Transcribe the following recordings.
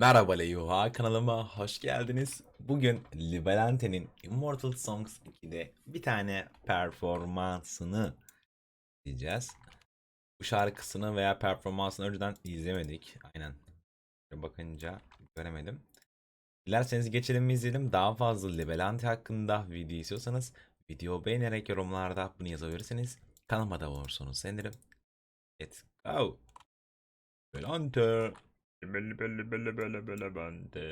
Merhaba Leyuha kanalıma hoş geldiniz. Bugün Libelante'nin Immortal Songs 2'de bir tane performansını izleyeceğiz. Bu şarkısını veya performansını önceden izlemedik. Aynen. Bakınca göremedim. Dilerseniz geçelim izleyelim. Daha fazla Libelante hakkında video istiyorsanız video beğenerek yorumlarda bunu yazabilirsiniz. Kanalıma da olursunuz sevinirim. Let's go. Libelante. Belli belli belli belli belli bende.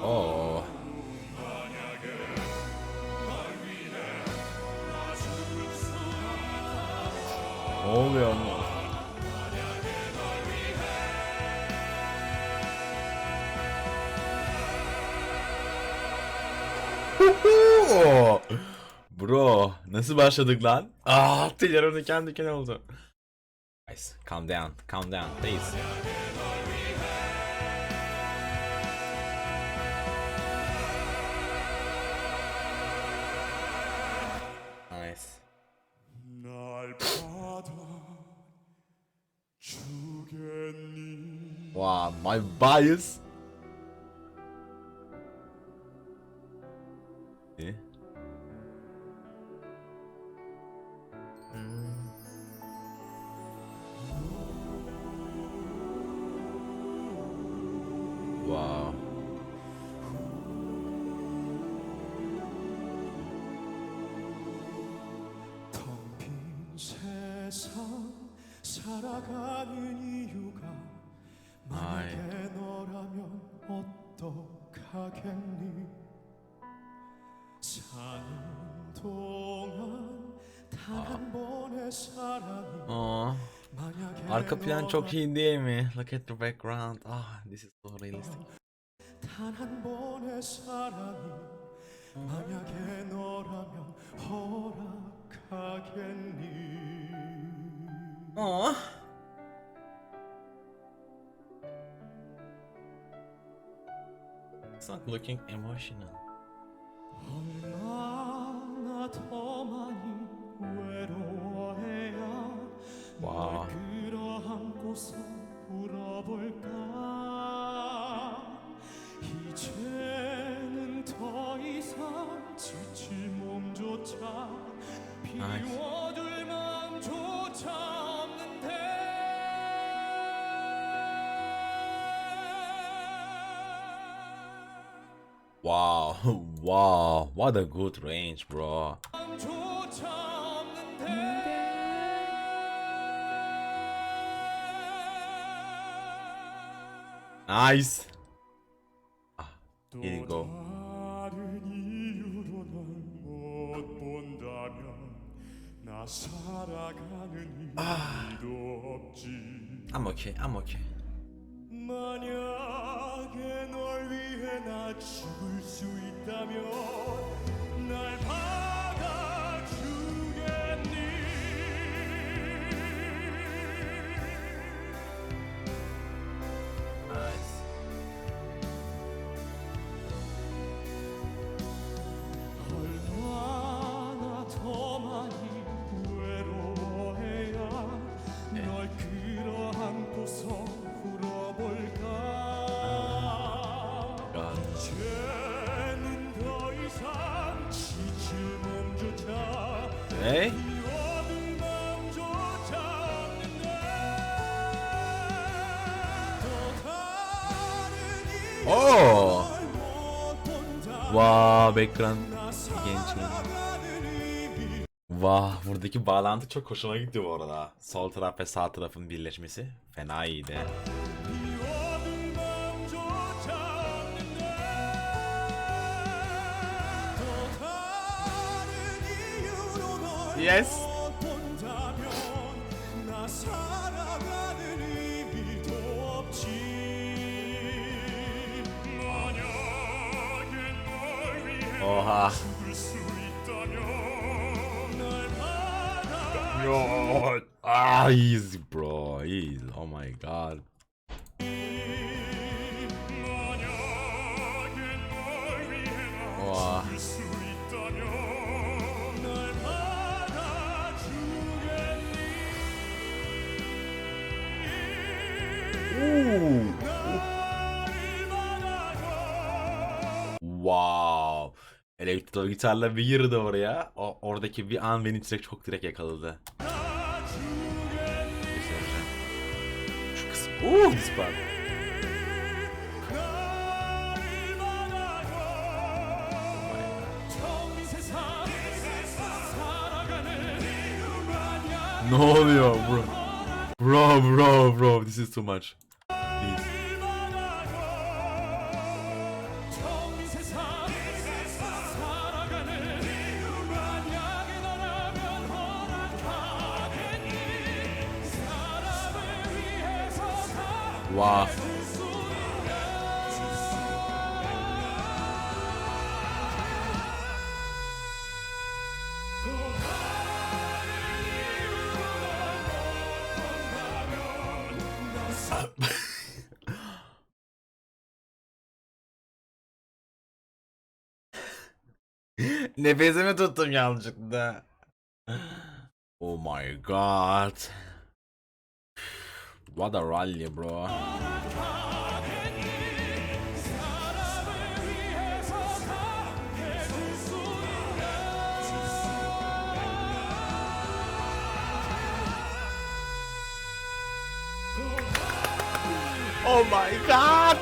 Oh. Bro nasıl başladık lan? Ah tüylerim diken diken oldu. Guys calm down calm down please. Wow, my bias Ne? Wow. 텅빈 세상 살아가는 이유가 만약에 너라면 어떡하겠니 Aa. Arka plan çok iyi değil mi? Look at the background. Ah, this is so realistic. Aa. It's not looking emotional. 더 많이 외로워해야 와. 널 끌어안고서 울어볼까 이제는 더 이상 지칠 몸조차 비워둘 마음조차 Wow, what a good range, bro. Nice. Ah, here you go. Ah, I'm okay. I'm okay. 만약에 널 위해 나 죽을 수 있다면 날받 Ne? Oo. Vaa wow, background gençliğim. Vah wow, buradaki bağlantı çok hoşuma gitti bu arada. Sol taraf ve sağ tarafın birleşmesi fena iyiydi. 예스. 어하. 요. 아, easy bro. Easy. Oh my god. 와. Wow. Elektro gitarla bir girdi oraya. O, oradaki bir an beni direkt çok direkt yakaladı. Şu kısım. Uuu this part. Ne oluyor bro? Bro bro bro this is too much. Wow. Nefesimi tuttum yanlışlıkla. Oh my god. What a rally bro. Oh my god.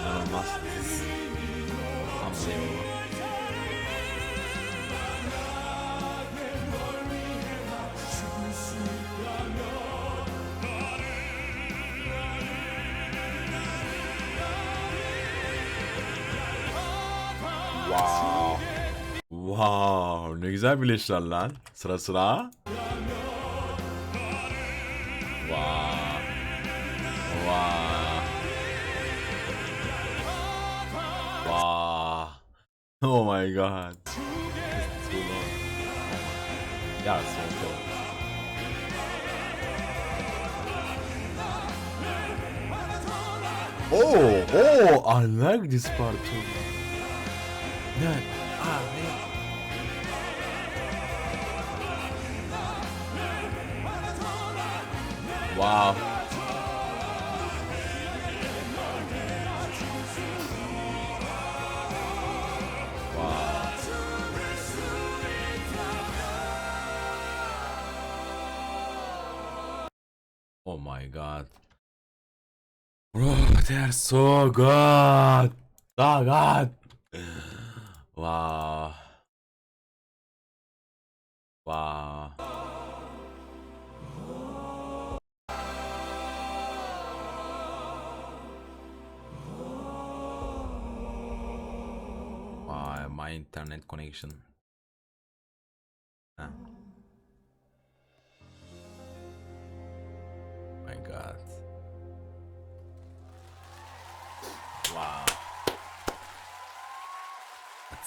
İnanılmaz. Unbelievable. Wow. Wow, ne güzel birleştiler lan. Sıra sıra. Wow. Wow. Wow. Oh my god. İt's so cool. Oh, oh, I like this part too. Ah, man. Wow. Wow. Oh my god. Bro, they're so good. So good. Wow! my internet connection. 아. My god.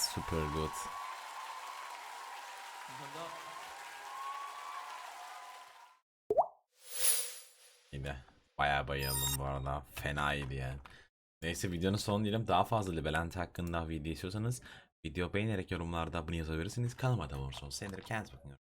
Super good. Yine bayağı bayıldım bu arada. Fenaydı yani. Neyse videonun sonu diyelim. Daha fazla Libelent hakkında video istiyorsanız video beğenerek yorumlarda bunu yazabilirsiniz. Kanalıma da olursunuz. Sevinirim. Kendinize bakın.